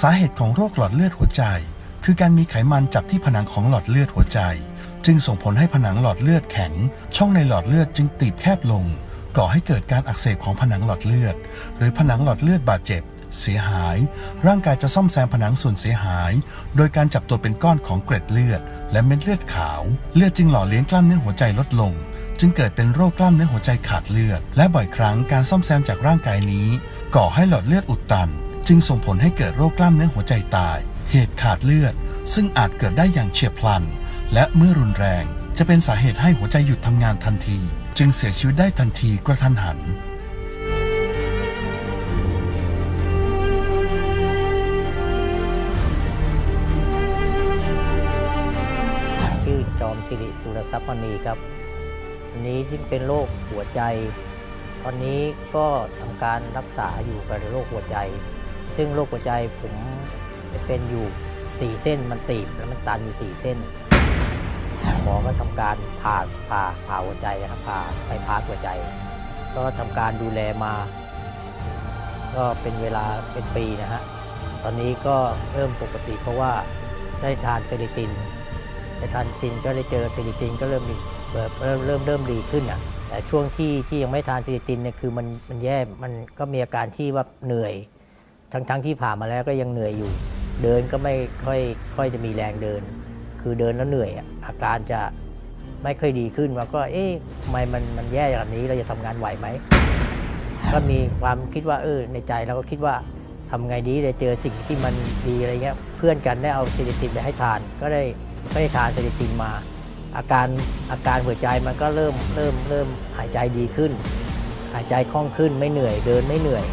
สาเหตุของโรคหลอดเลือดหัวใจ คือการมีไขมันจับที่ผนังของหลอดเลือดหัวใจ จึงส่งผลให้ผนังหลอดเลือดแข็ง ช่องในหลอดเลือดจึงตีบแคบลง ก่อให้เกิดการอักเสบของผนังหลอดเลือด หรือผนังหลอดเลือดบาดเจ็บ เสียหาย ร่างกายจะซ่อมแซมผนังส่วนเสียหาย โดยการจับตัวเป็นก้อนของเกร็ดเลือด และเม็ดเลือดขาว เลือดจึงหล่อเลี้ยงกล้ามเนื้อหัวใจลดลงจึงเกิดเป็นโรคกล้ามเนื้อหัวใจขาดเลือด และบ่อยครั้งการซ่อมแซมจากร่างกายนี้ ก่อให้หลอดเลือดอุดตัน จึงส่งผลให้เกิดโรคกล้ามเนื้อหัวใจตาย เหตุขาดเลือด ซึ่งอาจเกิดได้อย่างเฉียบพลัน และเมื่อรุนแรงจะเป็นสาเหตุให้หัวใจหยุดทำงานทันที จึงเสียชีวิตได้ทันทีกระทันหัน ชื่อจอมสิริสุรทรัพย์มณีครับ อันนี้ที่เป็นโรคหัวใจ ตอนนี้ก็ทำการรักษาอยู่กับโรคหัวใจ ซึ่งโรคหัวใจผมเป็นอยู่ 4 เส้นมันตีบแล้วมันตันอยู่ 4 เส้น หมอก็ทำการผ่าผ่าผ่าหัวใจนะครับผ่าไปพาร์ทหัวใจ ก็ทำการดูแลมา ก็เป็นเวลาเป็นปีนะฮะ ตอนนี้ก็เริ่มปกติเพราะว่าได้ทานเซริตินแต่ทานซินก็ได้เจอเซิลิตินก็เริ่มมีเริ่มเริ่มเริ่มดีขึ้นอะแต่ช่วงที่ที่ยังไม่ทานซิลิตินเนี่ยคือมันมันแย่มันก็มีอาการที่ว่าเหนื่อย ทั้งทั้งที่ผ่ามาแล้วก็ยังเหนื่อยอยู่ เดินก็ไม่ค่อยค่อยจะมีแรงเดิน คือเดินแล้วเหนื่อยอาการจะไม่ค่อยดีขึ้นว่าก็เอ๊ะทำไมมันมันแย่อย่างนี้เราจะทำงานไหวไหมก็มีความคิดว่าเออในใจเราก็คิดว่าทำไงดีเลยเจอสิ่งที่มันดีอะไรเงี้ยเพื่อนกันได้เอาเซริตินไปให้ทาน ก็ได้ก็ได้ทานเซริตินมา อาการอาการหัวใจมันก็เริ่มเริ่มเริ่มหายใจดีขึ้น หายใจคล่องขึ้นไม่เหนื่อยเดินไม่เหนื่อย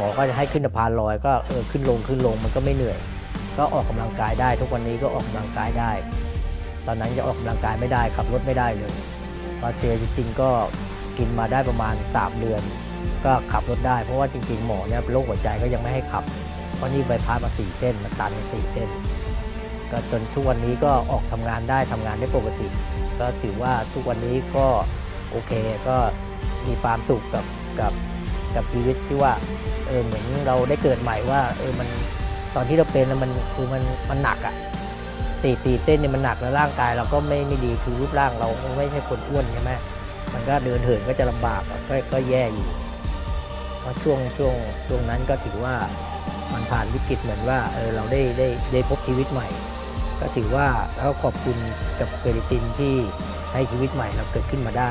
มอก็จะให้ขึ้นสะพานลอยก็เออขึ้นลงขึ้นลงมันก็ไม่เหนื่อย ก็ออกกำลังกายได้ ทุกวันนี้ก็ออกกำลังกายได้ ตอนนั้นจะออกกำลังกายไม่ได้ขับรถไม่ได้เลยพอเจอจริงๆก็กินมาได้ประมาณสามเดือน ก็ขับรถได้เพราะว่าจริงๆหมอเนี่ยโรคหัวใจก็ยังไม่ให้ขับ เพราะนี่ใบพัดมาสี่เส้นมันตันมาสี่เส้น ก็จนทุกวันนี้ก็ออกทำงานได้ทำงานได้ปกติ ก็ถือว่าทุกวันนี้ก็โอเคก็มีความสุขกับกับ กับชีวิตที่ว่าเออเหมือนเราได้เกิดใหม่ว่าเออมันตอนที่เราเป็นมันคือมันมันหนักอะตีตีเส้นเนี่ยมันหนักแล้วร่างกายเราก็ไม่ไม่ดีคือรูปร่างเราไม่ใช่คนอ้วนใช่ไหมมันก็เดินเหินก็จะลำบากก็ก็แย่อยู่เพราะช่วงช่วงช่วงนั้นก็ถือว่ามันผ่านวิกฤตเหมือนว่าเออเราได้ได้ได้พบชีวิตใหม่ ก็ถือว่าเราขอบคุณกับเกริตินที่ให้ชีวิตใหม่เราเกิดขึ้นมาได้